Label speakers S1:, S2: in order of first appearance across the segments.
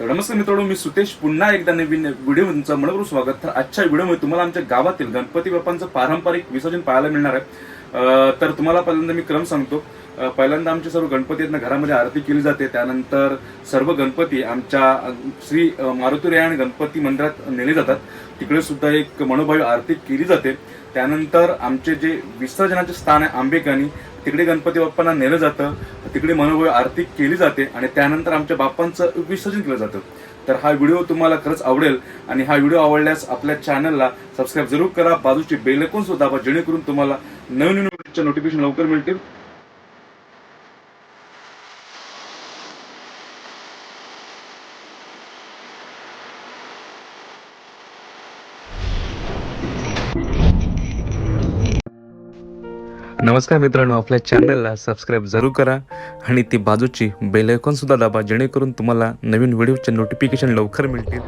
S1: तर नमस्कार मित्रांनो मी सुतेश. पुन्हा एकदा नवीन व्हिडिओ तुमचं मनपूर्वक स्वागत. तर आजच्या व्हिडिओमध्ये तुम्हाला आमच्या गावातील गणपती बाप्पांचं पारंपरिक विसर्जन पाहायला मिळणार आहे. तर तुम्हाला पहिल्यांदा मी क्रम सांगतो. पहिल्यांदा आमचे सर्व गणपती आहेत ना घरामध्ये आरती केली जाते. त्यानंतर सर्व गणपती आमच्या श्री मारुतीरायण गणपती मंदिरात नेले जातात. तिकडे सुद्धा एक मनोभावी आरती केली जाते. त्यानंतर आमचे जे विसर्जनाचे स्थान आहे आंबेकानी तिकडे गणपती बाप्पांना नेलं जातं तिकडे मनोभावी आरती केली जाते आणि त्यानंतर आमच्या बाप्पांचं विसर्जन केलं जातं. तर हा व्हिडिओ तुम्हाला खरंच आवडेल आणि हा व्हिडिओ आवडल्यास आपल्या चॅनलला सबस्क्राईब जरूर करा. बाजूची बेलकून सुद्धा दाबा जेणेकरून तुम्हाला नवीन नवीन नोटिफिकेशन लवकर मिळतील.
S2: नमस्कार मित्रांनो आपल्या चॅनलला सबस्क्राईब जरूर करा आणि ती बाजूची बेल आयकॉन सुद्धा दाबा जेणेकरून तुम्हाला नवीन व्हिडिओचे नोटिफिकेशन लवकर मिळतील.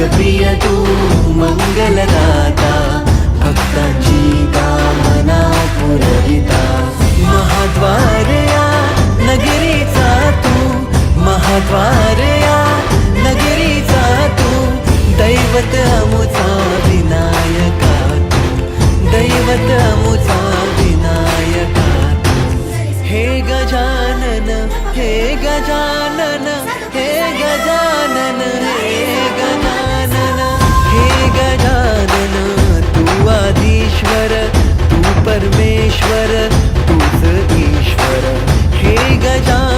S3: जगप्रिय तू मंगलदाता भक्ताची कामना पुरविता. महाद्वारया नगरीचा तू महाद्वारया नगरीचा तू
S4: दैवत अमुचा विनायका तू दैवत अमुचा विनायका तू. हे गजानन हे गजानन ईश्वर तू परमेश्वर तूच ईश्वर. हे
S3: गजा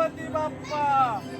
S5: गणपती बाप्पा.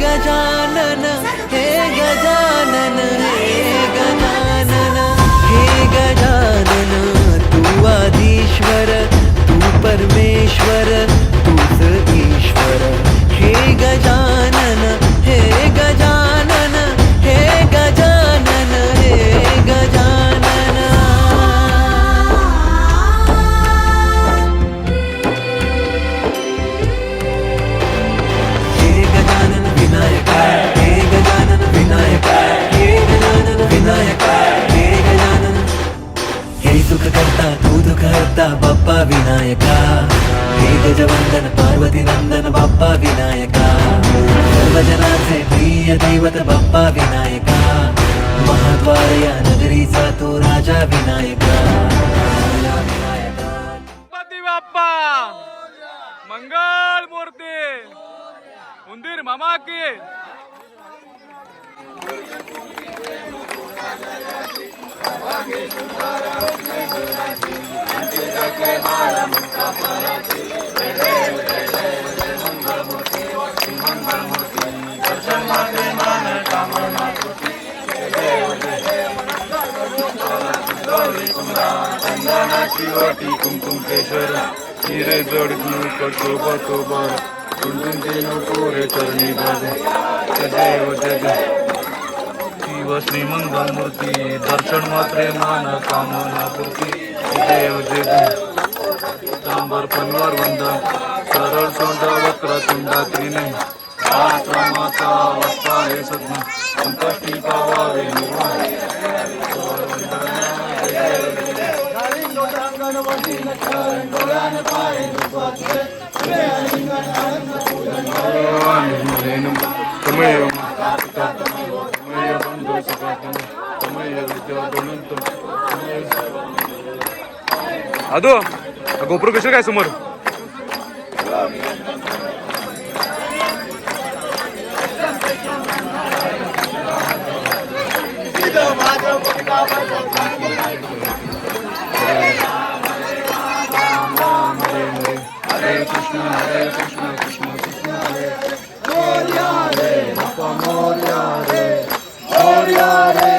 S3: गजानन हे गजानन हे गजानन हे गजानन तू आधीश्वर तू परमेश्वर तूच ईश्वर हे गजानन हे गजानन
S5: शिवाटी कुमकुम केशरा हिरे जड शोभा शोभा कुंडुंचे नको रे चरणी बाबा सदैव जग शिव श्रीमंगल मूर्ती दर्शन मात्रे मान कामना पूर्ती. देव जग तांबर पनवार वंदा सरळ सोंडा वक्र तुंडा त्रिने. माता माता वत्ता हे सद्मा संकष्टी पावावे निर्वाण. अदो गोप्रो कशा काय समोर? हरे कृष्ण हरे कृष्ण कृष्ण कृष्ण हरे मोर्या रे बाप्पा मोर्या रे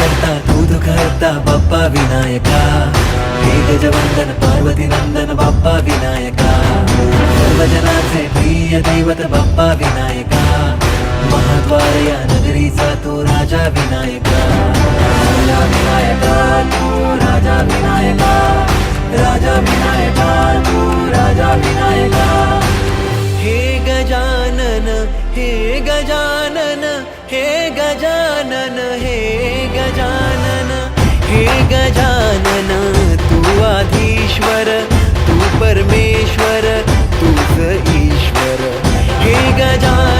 S6: गजानन हे
S3: करता तू बाप्पा विनायका. हे गजवंदन पार्वती नंदन बाप्पा विनायका. सर्वजनाचे प्रिय दैवत बाप्पा विनायका. महाद्वार या नगरीचा तो राजा विनायका. राजा विनायका तू राजा विनायका. राजा विनायका तू राजा विनायका. हे गजानन हे गजानन हे गजानन गजानन तू आधीश्वर तू परमेश्वर तूच ईश्वर. हे गजानन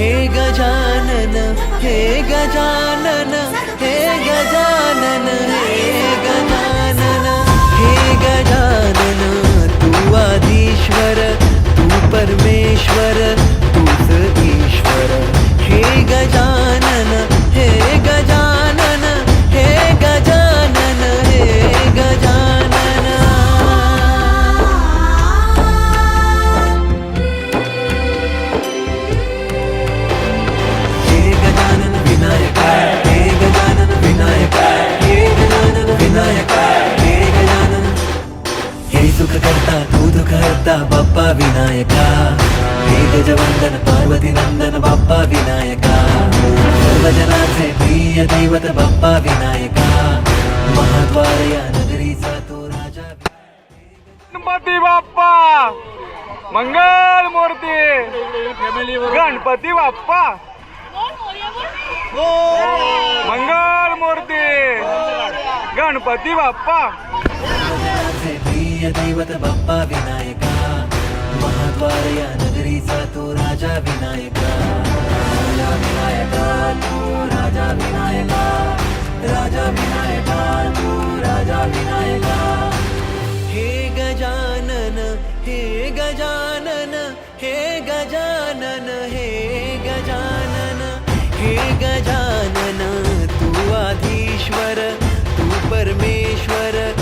S3: हे गजानन हे गजानन हे गजानन हे गजानन हे गजानन तू आधीश्वर तू परमेश्वर तूच ईश्वर हे गजानन या नगरीचा तो राजा विनायका. राजा विनायका तू राजा विनायका. राजा विनायका तू राजा विनायका. हे गजानन हे गजानन हे गजानन हे गजानन. हे गजानन तू आधीश्वर तू परमेश्वर.